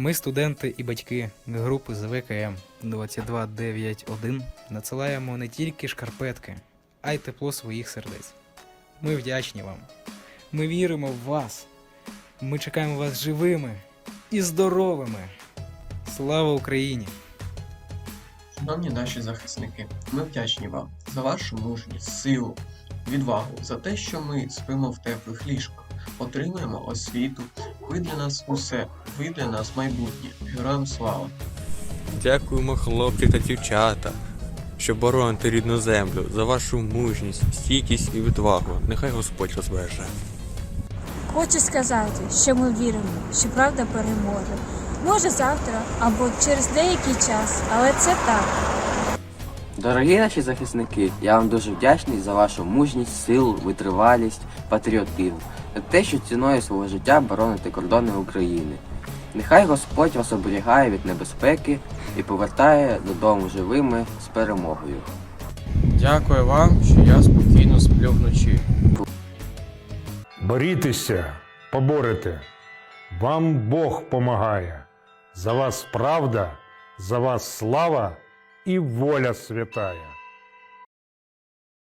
Ми, студенти і батьки групи ЗВКМ 2291, надсилаємо не тільки шкарпетки, а й тепло своїх сердець. Ми вдячні вам. Ми віримо в вас. Ми чекаємо вас живими і здоровими. Слава Україні! Шановні наші захисники, ми вдячні вам за вашу мужність, силу, відвагу, за те, що ми спимо в теплих ліжках, отримуємо освіту. Ви для нас усе, ви для нас майбутнє. Героям слава! Дякуємо, хлопці та дівчата, що бороните рідну землю за вашу мужність, стійкість і відвагу. Нехай Господь розбереже. Хочу сказати, що ми віримо, що правда переможе. Може завтра або через деякий час, але це так. Дорогі наші захисники, я вам дуже вдячний за вашу мужність, силу, витривалість, патріотизм, за те, що ціною свого життя бороните кордони України. Нехай Господь вас оберігає від небезпеки і повертає додому живими з перемогою. Дякую вам, що я спокійно сплю вночі. Борітеся, поборете. Вам Бог помагає. За вас правда, за вас слава і воля святая.